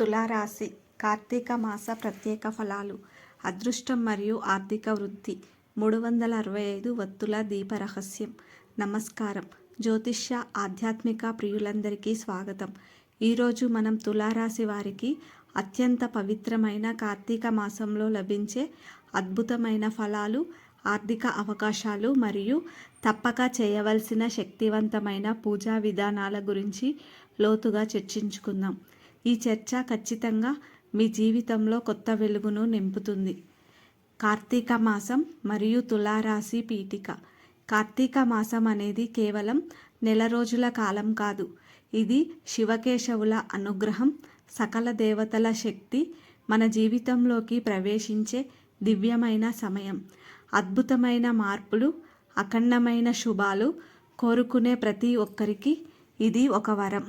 తులారాశి కార్తీక మాస ప్రత్యేక ఫలాలు అదృష్టం మరియు ఆర్థిక వృద్ధి. మూడు వందల అరవై ఐదు వత్తుల దీప రహస్యం. నమస్కారం. జ్యోతిష్య ఆధ్యాత్మిక ప్రియులందరికీ స్వాగతం. ఈరోజు మనం తులారాశి వారికి అత్యంత పవిత్రమైన కార్తీక మాసంలో లభించే అద్భుతమైన ఫలాలు ఆర్థిక అవకాశాలు మరియు తప్పక చేయవలసిన శక్తివంతమైన పూజా విధానాల గురించి లోతుగా చర్చించుకుందాం. ఈ చర్చ ఖచ్చితంగా మీ జీవితంలో కొత్త వెలుగును నింపుతుంది. కార్తీక మాసం మరియు తులారాశి పీఠిక. కార్తీక మాసం అనేది కేవలం నెల రోజుల కాలం కాదు. ఇది శివకేశవుల అనుగ్రహం సకల దేవతల శక్తి మన జీవితంలోకి ప్రవేశించే దివ్యమైన సమయం. అద్భుతమైన మార్పులు అఖండమైన శుభాలు కోరుకునే ప్రతి ఒక్కరికి ఇది ఒక వరం.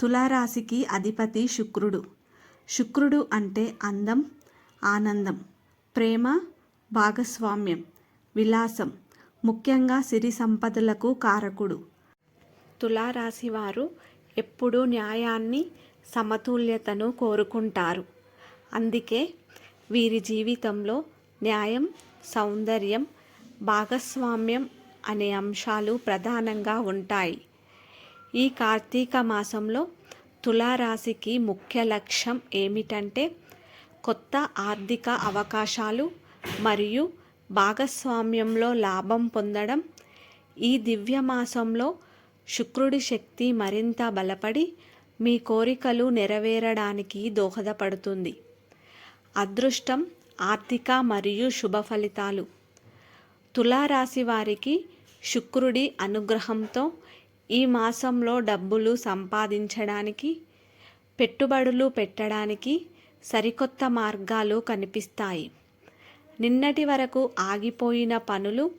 తులారాశికి అధిపతి శుక్రుడు. శుక్రుడు అంటే అందం ఆనందం ప్రేమ భాగస్వామ్యం విలాసం ముఖ్యంగా సిరి సంపదలకు కారకుడు. తులారాశి వారు ఎప్పుడూ న్యాయాన్ని సమతుల్యతను కోరుకుంటారు. అందుకే వీరి జీవితంలో న్యాయం సౌందర్యం భాగస్వామ్యం అనే అంశాలు ప్రధానంగా ఉంటాయి. ఈ కార్తీక మాసంలో తులారాశికి ముఖ్య లక్ష్యం ఏమిటంటే కొత్త ఆర్థిక అవకాశాలు మరియు భాగస్వామ్యంలో లాభం పొందడం. ఈ దివ్య మాసంలో శుక్రుడి శక్తి మరింత బలపడి మీ కోరికలు నెరవేరడానికి దోహదపడుతుంది. అదృష్టం ఆర్థిక మరియు శుభ ఫలితాలు. తులారాశి వారికి శుక్రుడి అనుగ్రహంతో ఈ మాసంలో డబ్బులు సంపాదించడానికి పెట్టుబడులు పెట్టడానికి సరికొత్త మార్గాలు కనిపిస్తాయి. నిన్నటి వరకు ఆగిపోయిన పనులు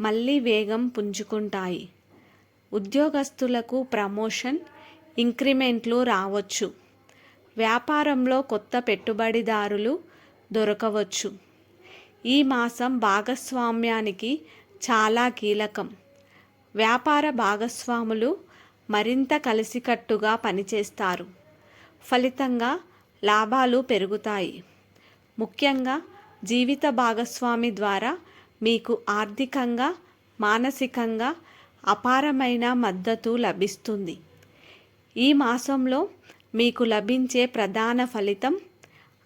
మళ్ళీ వేగం పుంజుకుంటాయి. ఉద్యోగస్తులకు ప్రమోషన్ ఇంక్రిమెంట్లు రావచ్చు. వ్యాపారంలో కొత్త పెట్టుబడిదారులు దొరకవచ్చు. ఈ మాసం భాగస్వామ్యానికి చాలా కీలకం. వ్యాపార భాగస్వాములు మరింత కలిసికట్టుగా పనిచేస్తారు. ఫలితంగా లాభాలు పెరుగుతాయి. ముఖ్యంగా జీవిత భాగస్వామి ద్వారా మీకు ఆర్థికంగా మానసికంగా అపారమైన మద్దతు లభిస్తుంది. ఈ మాసంలో మీకు లభించే ప్రధాన ఫలితం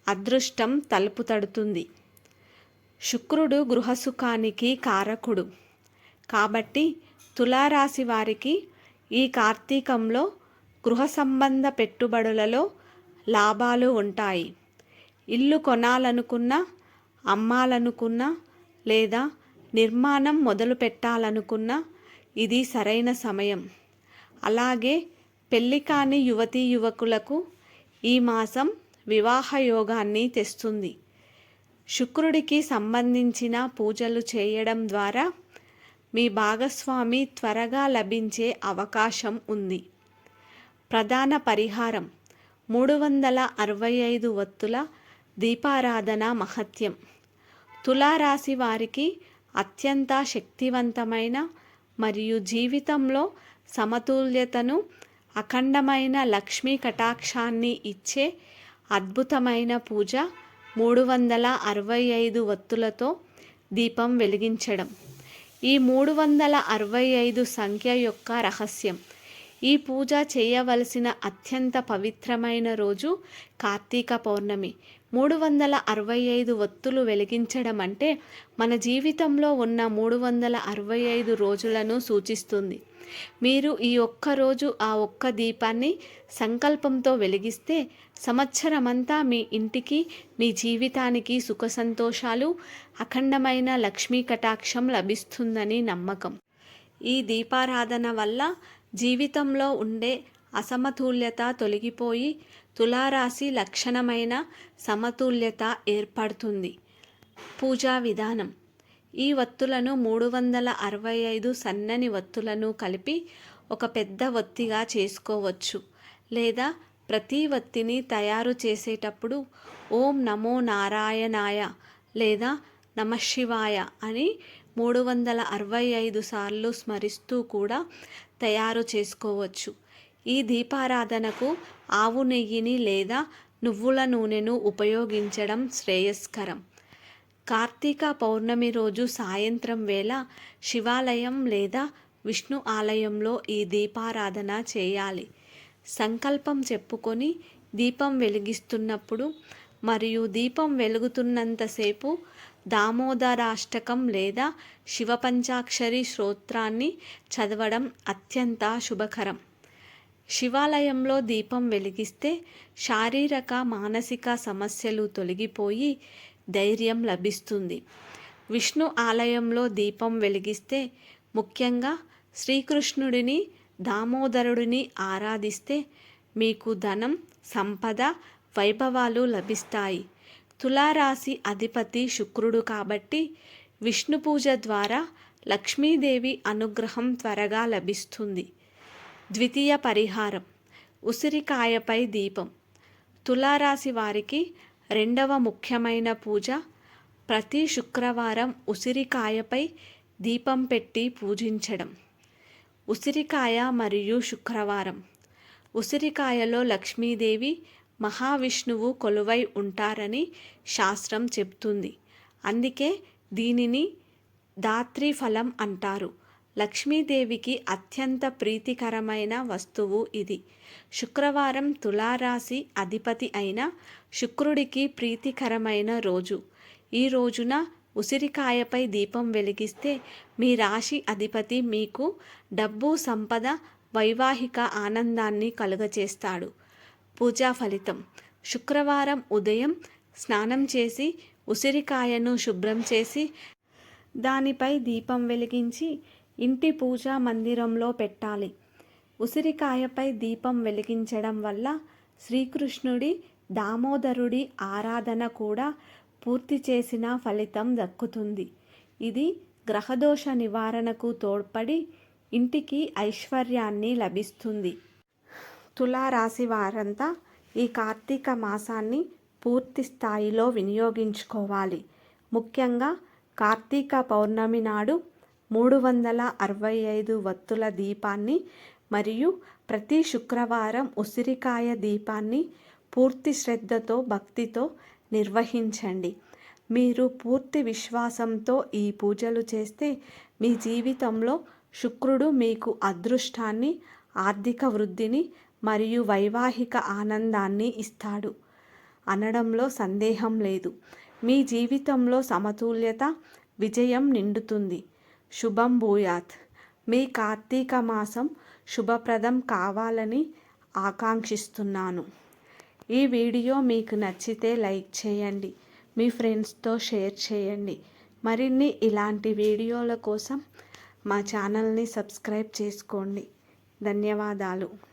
అదృష్టం తలుపు తడుతుంది. శుక్రుడు గృహసుఖానికి కారకుడు. కాబట్టి తులారాశి వారికి ఈ కార్తీకంలో గృహ సంబంధ పెట్టుబడులలో లాభాలు ఉంటాయి. ఇల్లు కొనాలనుకున్నా అమ్మాలనుకున్నా లేదా నిర్మాణం మొదలు పెట్టాలనుకున్నా ఇది సరైన సమయం. అలాగే పెళ్ళి కాని యువతీ యువకులకు ఈ మాసం వివాహ యోగాన్ని తెస్తుంది. శుక్రుడికి సంబంధించిన పూజలు చేయడం ద్వారా మీ భాగస్వామి త్వరగా లభించే అవకాశం ఉంది. ప్రధాన పరిహారం మూడు వందల అరవై ఐదు వత్తుల దీపారాధన మహత్యం. తులారాశి వారికి అత్యంత శక్తివంతమైన మరియు జీవితంలో సమతుల్యతను అఖండమైన లక్ష్మీ కటాక్షాన్ని ఇచ్చే అద్భుతమైన పూజ మూడు వందల అరవై ఐదు వత్తులతో దీపం వెలిగించడం. ఈ మూడు వందల అరవై ఐదు సంఖ్య యొక్క రహస్యం. ఈ పూజ చేయవలసిన అత్యంత పవిత్రమైన రోజు కార్తీక పౌర్ణమి. మూడు వందల అరవై ఐదు ఒత్తులు వెలిగించడం అంటే మన జీవితంలో ఉన్న మూడు వందల అరవై ఐదు రోజులను సూచిస్తుంది. మీరు ఈ ఒక్క రోజు ఆ ఒక్క దీపాన్ని సంకల్పంతో వెలిగిస్తే సంవత్సరమంతా మీ ఇంటికి మీ జీవితానికి సుఖ సంతోషాలు అఖండమైన లక్ష్మీ కటాక్షం లభిస్తుందని నమ్మకం. ఈ దీపారాధన వల్ల జీవితంలో ఉండే అసమతుల్యత తొలగిపోయి తులారాశి లక్షణమైన సమతుల్యత ఏర్పడుతుంది. పూజా విధానం. ఈ వత్తులను మూడు వందల అరవై ఐదు సన్నని వత్తులను కలిపి ఒక పెద్ద వత్తిగా చేసుకోవచ్చు. లేదా ప్రతి వత్తిని తయారు చేసేటప్పుడు ఓం నమో నారాయణాయ లేదా నమశివాయ అని మూడు వందల అరవై ఐదు సార్లు స్మరిస్తూ కూడా తయారు చేసుకోవచ్చు. ఈ దీపారాధనకు ఆవు నెయ్యిని లేదా నువ్వుల నూనెను ఉపయోగించడం శ్రేయస్కరం. కార్తీక పౌర్ణమి రోజు సాయంత్రం వేళ శివాలయం లేదా విష్ణు ఆలయంలో ఈ దీపారాధన చేయాలి. సంకల్పం చెప్పుకొని దీపం వెలిగిస్తున్నప్పుడు మరియు దీపం వెలుగుతున్నంతసేపు దామోదరాష్టకం లేదా శివపంచాక్షరి శ్రోత్రాన్ని చదవడం అత్యంత శుభకరం. శివాలయంలో దీపం వెలిగిస్తే శారీరక మానసిక సమస్యలు తొలగిపోయి ధైర్యం లభిస్తుంది. విష్ణు ఆలయంలో దీపం వెలిగిస్తే ముఖ్యంగా శ్రీకృష్ణుడిని దామోదరుడిని ఆరాధిస్తే మీకు ధనం సంపద వైభవాలు లభిస్తాయి. తులారాశి అధిపతి శుక్రుడు కాబట్టి విష్ణు పూజ ద్వారా లక్ష్మీదేవి అనుగ్రహం త్వరగా లభిస్తుంది. ద్వితీయ పరిహారం. ఉసిరికాయపై దీపం. తులారాశి వారికి రెండవ ముఖ్యమైన పూజ. ప్రతి శుక్రవారం ఉసిరికాయపై దీపం పెట్టి పూజించడం. ఉసిరికాయ మరియు శుక్రవారం. ఉసిరికాయలో లక్ష్మీదేవి మహావిష్ణువు కొలువై ఉంటారని శాస్త్రం చెప్తుంది. అందుకే దీనిని దాత్రి ఫలం అంటారు. లక్ష్మీదేవికి అత్యంత ప్రీతికరమైన వస్తువు ఇది. శుక్రవారం తులారాశి అధిపతి అయిన శుక్రుడికి ప్రీతికరమైన రోజు. ఈ రోజున ఉసిరికాయపై దీపం వెలిగిస్తే మీ రాశి అధిపతి మీకు డబ్బు సంపద వైవాహిక ఆనందాన్ని కలుగచేస్తాడు. పూజా ఫలితం. శుక్రవారం ఉదయం స్నానం చేసి ఉసిరికాయను శుభ్రం చేసి దానిపై దీపం వెలిగించి ఇంటి పూజా మందిరంలో పెట్టాలి. ఉసిరికాయపై దీపం వెలిగించడం వల్ల శ్రీకృష్ణుడి దామోదరుడి ఆరాధన కూడా పూర్తి చేసిన ఫలితం దక్కుతుంది. ఇది గ్రహదోష నివారణకు తోడ్పడి ఇంటికి ఐశ్వర్యాన్ని లభిస్తుంది. తులారాశి వారంతా ఈ కార్తీక మాసాన్ని పూర్తి స్థాయిలో వినియోగించుకోవాలి. ముఖ్యంగా కార్తీక పౌర్ణమి నాడు మూడు వందల అరవై ఐదు వత్తుల దీపాన్ని మరియు ప్రతి శుక్రవారం ఉసిరికాయ దీపాన్ని పూర్తి శ్రద్ధతో భక్తితో నిర్వహించండి. మీరు పూర్తి విశ్వాసంతో ఈ పూజలు చేస్తే మీ జీవితంలో శుక్రుడు మీకు అదృష్టాన్ని ఆర్థిక వృద్ధిని మరియు వైవాహిక ఆనందాన్ని ఇస్తాడు. అనడంలో సందేహం లేదు. మీ జీవితంలో సమతుల్యత విజయం నిండుతుంది. శుభం భూయాత్. మీ కార్తీక మాసం శుభప్రదం కావాలని ఆకాంక్షిస్తున్నాను. ఈ వీడియో మీకు నచ్చితే లైక్ చేయండి. మీ ఫ్రెండ్స్తో షేర్ చేయండి. మరిన్ని ఇలాంటి వీడియోల కోసం మా ఛానల్ని సబ్స్క్రైబ్ చేసుకోండి. ధన్యవాదాలు.